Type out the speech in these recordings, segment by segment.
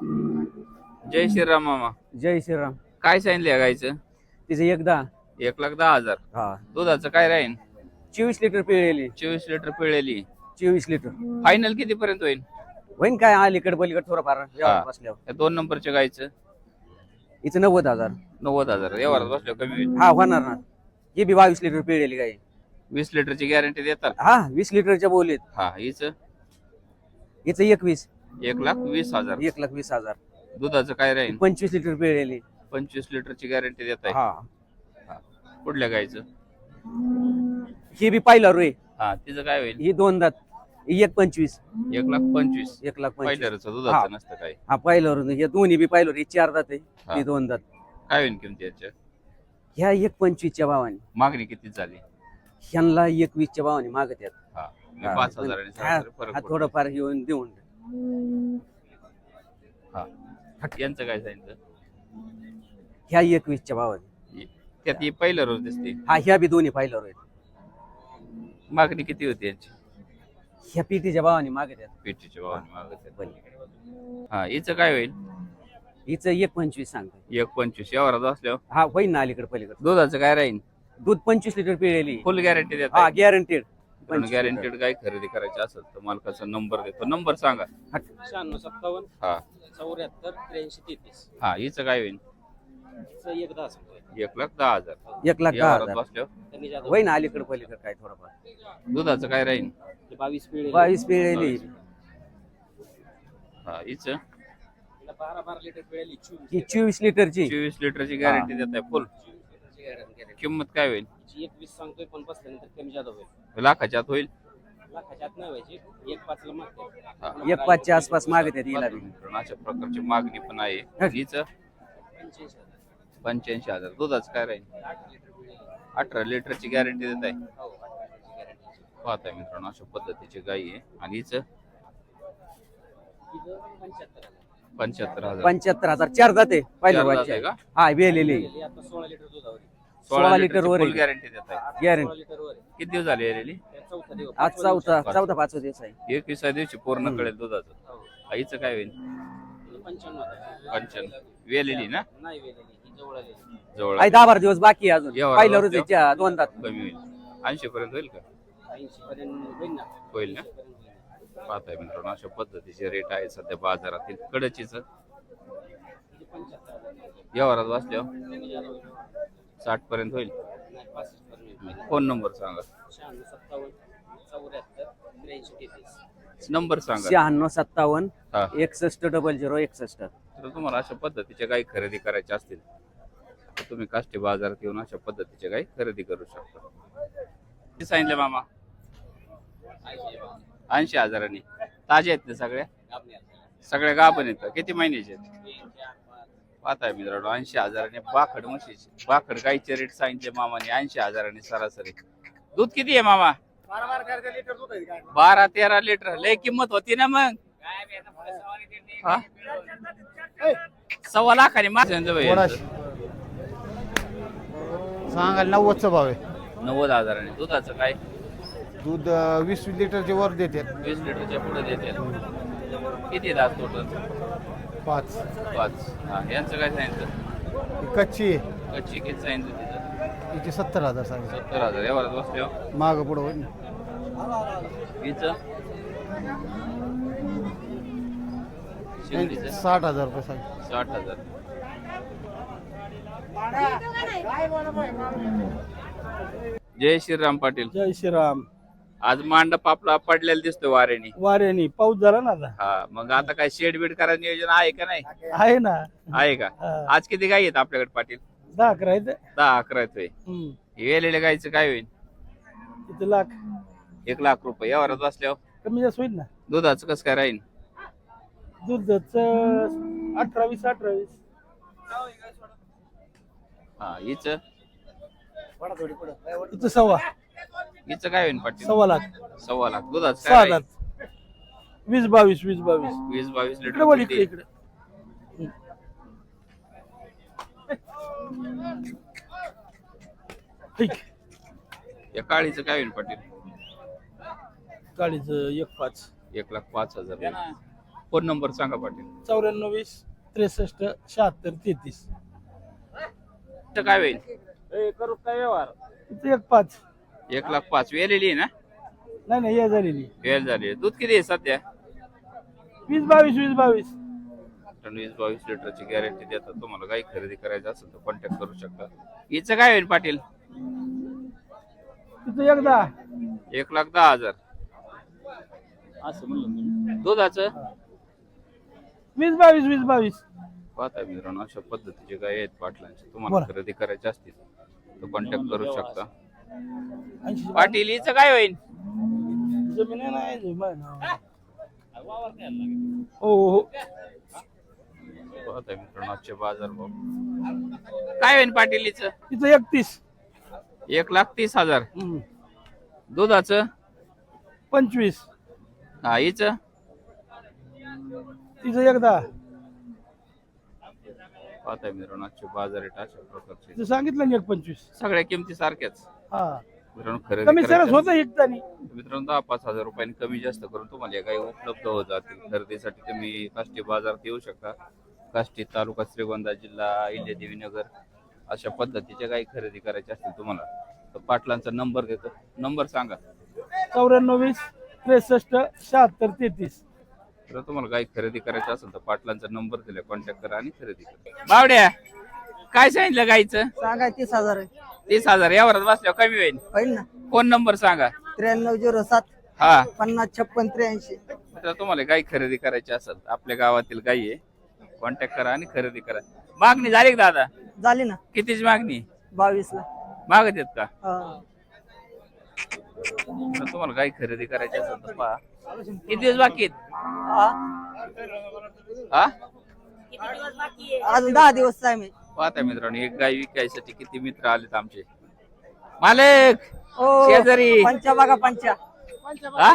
जय श्रीराम मामा. जय श्रीराम. काय सांगितलं या गायचं तिचं एकदा एक लाख दहा हजार. हा. दुधाचं काय राहील चोवीस लिटर पिळेली चोवीस लिटर पिळलेली. चोवीस लिटर. फायनल किती पर्यंत होईल होईन काय अलीकडे पलीकडे थोडंफार हा. बसल्यावर. या दोन नंबरच्या गायचं हिचं नव्वद हजार. नव्वद हजार. व्यवहारात बसल्यावर कमी होईल. हा होणार ना. ही बी बावीस लिटर पिळेली गाय वीस लिटरची गॅरंटी देतात. हा वीस लिटरच्या बोलीत. हा हिच? हिचं एकवीस. एक लाख वीस हजार. एक लाख वीस हजार. दुधाचं काय राहील? पंचवीस लिटर पिळेली पंचवीस लिटरची गॅरंटी देत आहे. हा. कुठल्या गायचं? ही बी पाहिलं रोय हा तिचं काय होईल? ही दोन दात. ही एक पंचवीस. एक लाख पंचवीस. एक लाख पंचवीस. पहिल्याचं हा. दुधाचं नसतं काय हा पाहिलं हे दोन्ही बी पाहिलं ही चार दात आहे. हा. ही दोन दात. काय होईल किमती याच्या? ह्या एक पंचवीसच्या भावाने. मागणी किती झाली? ह्यांना एकवीसच्या भावाने मागत आहेत हा. मी हा, पाच म्हणजे हजारांनी हा, सरासरी फरक हा पडतो. थोडंफार घेऊन देऊन. यांचं काय सांगितलं? ह्या एकवीसच्या भावाने. त्यात ही पहिलं रोज दिसते हा ह्या बी दोन्ही पाहिलं रोय मागणी किती होती यांची? ह्या पिटीच्या भावाने मागत आहेत. पेटीच्या भावाने मागत. आहेत. हा हिचं काय होईल? हिचं एक पंचवीस सांगतो एक पंचवीस. व्यवहारात असल्यावर? हा होईन ना अलीकडे पलीकडे. दुधाचं काय राहील दूध पंचवीस लिटर पिळेली फुल गॅरंटी हा गॅरंटेड गॅरंटेड काय खरेदी करायची असेल तर मालकाचा नंबर देतो. नंबर सांगा. शहाण्णव सत्तावन्न हा. चौऱ्याहत्तर त्र्याऐंशी तेहतीस. हा हिचं काय होईल? एक दहा एक लाख दहा हजार. एक लाख दहा हजार. बसल्यावर त्यांनी जाधव होईन अलीकडे पलीकडे काय थोडंफार. दुधाचं काय राहील बावीस पिढी बावीस पिळेली हा हिचं? बारा बारा लिटर पिळेली चोवीस ही चोवीस लिटरची. चोवीस लिटरची गॅरंटी देत आहे फुल. किंमत काय होईल? एकवीस सांगतोय पण बसल्यानंतर कमी जादा होईल. लाखाच्या आत होईल नाही व्हायची एक पाचला मागते. एक पाचच्या आसपास मागत आहेत हिला बी. अशा प्रकारची मागणी पण आहे. हिचं पंच्याऐंशी हजार. पंच्याऐंशी हजार. दुधाचं काय राहील? आठ लिटर पिळेली अठरा लिटरची गॅरंटी देत आहे. हो guarantee. पाहताय मित्रांनो अशा पद्धतीची गाई आहे. आणि हिचं तिथं पंच्याहत्तर हजार. पंच्याहत्तर हजार. पंच्याहत्तर हजार. चार जाते पहिल्या चार का? हा वेलेली. आता सोळा लिटर दुधावर आहे. सोळा लिटर वर फुल आहे. गॅरंटी देत आहे आता Guarantee. सोळा लिटर वर आहे. किती दिवस झाले आलेली त्या चौथा दिवस आज चौथा चौथा पाचवा दिवस आहे एकविसा दिवशी पूर्ण. कळेल दुधाचं आहे. हो. आईचं काय होईल पंच्याण्णव वेलेली ना नाही वेलेली ही जवळ आई दहा बारा दिवस बाकी आहे अजून. रोज दोन दात कमी होईल ऐंशी पर्यंत होईल का ऐंशी पर्यंत होईल ना होईल ना 80 पर्यंत होईल. पाहताय मित्रांनो अशा पद्धतीचे रेट आहे सध्या बाजारातील कडचीच व्यवहारात होईल. साठ पर्यंत होईल. फोन नंबर सांगा. नंबर सांगा. शहाण्णव सत्तावन्न एकसष्ट डबल झिरो एकसष्ट. तर तुम्हाला अशा पद्धतीच्या गाई खरेदी करायच्या असतील तर तुम्ही काष्टी बाजारात येऊन अशा पद्धतीच्या गाई खरेदी करू शकता. किती सांगितलं मामा? ऐंशी हजारांनी. ताज्या आहेत ना सगळ्या? सगळ्या गाभण आहेत का? किती महिन्याचे आहेत? पाहताय मित्रांनो ऐंशी हजारांनी बाखड म्हशीचे बाखड गाईचे रेट सांगितले मामाने ऐंशी हजारांनी सरासरी. दूध किती आहे मामा? बारा तेरा लिटर लय किंमत होती ना मग? हा? सव्वा लाखाने माझ्या? सांगायला नव्वदचा भाव आहे. नव्वद हजाराने. दुधाचं काय? दूध अं, वीस लिटरचे वर देते वीस लिटरच्या पुढे देते किती दात टोटल पाच. पाच. हा यांचं काय सांगितलं? ही कच्ची आहे. कच्ची किती सांगितलं तिचं? हिचे सत्तर हजार सांगितलं. सत्तर हजार एवढ्यात बसल्यावर मागं पुढं होईल. ना हिचं साठ हजार रुपये सांगितलं. साठ हजार. जय श्रीराम पाटील. जय श्रीराम. आज मांडप आपला पडलेला दिसतो वाऱ्याने. वाऱ्याने. पाऊस झाला ना आता? हा मग आता काय शेड बीड करायचं नियोजन आहे का नाही? आहे ना. आहे का? हा. आज किती गाई आहेत आपल्याकडे पाटील? दहा अकरा आहेत. दहा अकरा येतोय हम्म. वेलेल्या गाईचं काय होईल? किती लाख? एक लाख रुपये. यावरात बसल्यावर? कमी जास्त होईल ना. दुधाचं कसं काय राहील दुधाच अठरावीस अठरावीस हा हिच सव्वा. हिचं काय होईल पाटील सव्वा लाख. सव्वा लाख. दुधाचं सहा काय लाख. वीस बावीस वीस बावीस. वीस बावीस इकडे बोल इकडे लिटर इकडे ठीक या काळीचं काय होईल पाटील? गाडीचं एक पाच. एक लाख पाच हजार. होईल. फोन नंबर सांगा पाटील. चौऱ्याण्णव वीस त्रेसष्ट शहात्तर तेहतीस. तर काय होईल? करू काय व्यवहार. इथे एक पाच. एक लाख पाच. वेलेली आहे ना? नाही नाही हे झालेली वेल झाली दूध किती आहे सध्या? वीस बावीस वीस बावीस. टन वीस बावीस लिटरची गॅरंटी देतात. तुम्हाला काही खरेदी करायचं असेल तर कॉन्टॅक्ट करू शकता. हिचं काय होईल पाटील? तिथे एकदा एक लाख दहा हजार. असं म्हणलं तुम्ही. दुधाचं? वीस बावीस वीस बावीस. पाहता मित्रांनो अशा पद्धतीचे गाय आहेत पाटलांचे. तुम्हाला. खरेदी करायचे असतील तर कॉन्टॅक्ट करू शकता. पाटील हिचं काय होईल जमीन आहे ना आहे जमीन आहे. हो? हो पाहता मित्रांनो आजचे बाजार भाव. काय होईल पाटील हिचं? तिथं एकतीस. एक लाख तीस हजार. हम्म. दुधाचं? पंचवीस. हा हिचं? तिथं एकदा पाहता मित्रांनो आजचे बाजार रेट अशा प्रकारचे. तिथं सांगितलं ना एक पंचवीस. सगळ्या किमती सारख्याच. हा. मित्रांनो खरेदी कमी सरस करायच्या होतं एकदानी. मित्रांनो दहा पाच हजार रुपयांनी कमी जास्त करून तुम्हाला या उपलब्ध होत जातील. खरेदीसाठी तुम्ही काष्टी बाजारात येऊ शकता. काष्टी तालुका श्रीगोंदा जिल्हा इल्लेदेवीनगर अशा पद्धतीच्या गाई खरेदी करायच्या असतील तुम्हाला. तर पाटलांचा नंबर देतो नंबर सांगा. चौऱ्याण्णव वीस त्रेसष्ट शहात्तर तेहतीस. तर तुम्हाला गाई खरेदी करायची असेल तर पाटलांचा नंबर दिला कॉन्टॅक्ट करा आणि खरेदी करा. बावड्या! काय सांगितलं गाईचं? सांगा तीस हजार आहे. तीस हजार. यावरच बसल्यावर कमी होईल. होईल ना. फोन नंबर सांगा. त्र्याण्णव झिरो सात हा. पन्नास छप्पन त्र्याऐंशी. तर तुम्हाला गाई खरेदी करायची असेल आपल्या गावातील गाई आहे कॉन्टॅक्ट करा आणि खरेदी करा. मागणी झाली का दादा? झाली ना. कितीची मागणी? बावीस ला मागत येत का? हा. तर तुम्हाला गाई खरेदी करायची असेल तर पहा. किती दिवस बाकी आहेत? हा. अजून दहा दिवस आहे पाहता मित्रांनो एक गाय विकायसाठी किती मित्र आलेत आमचे. मालक ओ शेजारी. पंचा बघा पंचा. हा?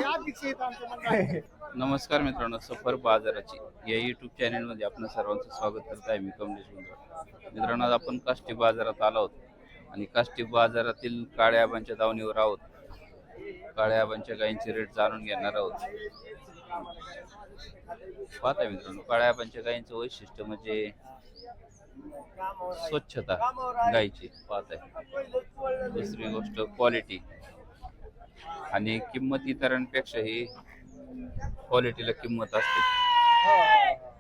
नमस्कार मित्रांनो सफर बाजाराची. या युट्यूब चॅनलमध्ये आपण सर्वांचं स्वागत करत आहे मी कमलेश मित्रांनो आज आपण काष्टी बाजारात आलो आहोत. आणि काष्टी बाजारातील काळ्या आबांच्या दावणीवर आहोत. काळ्या आबांच्या गायींचे रेट जाणून घेणार आहोत. पाहता मित्रांनो काळ्या आबांच्या गायींचं वैशिष्ट्य म्हणजे स्वच्छता गायची पाहत आहे. दुसरी गोष्ट क्वालिटी आणि किंमत इतरांपेक्षा ही क्वालिटीला किंमत असते. हो.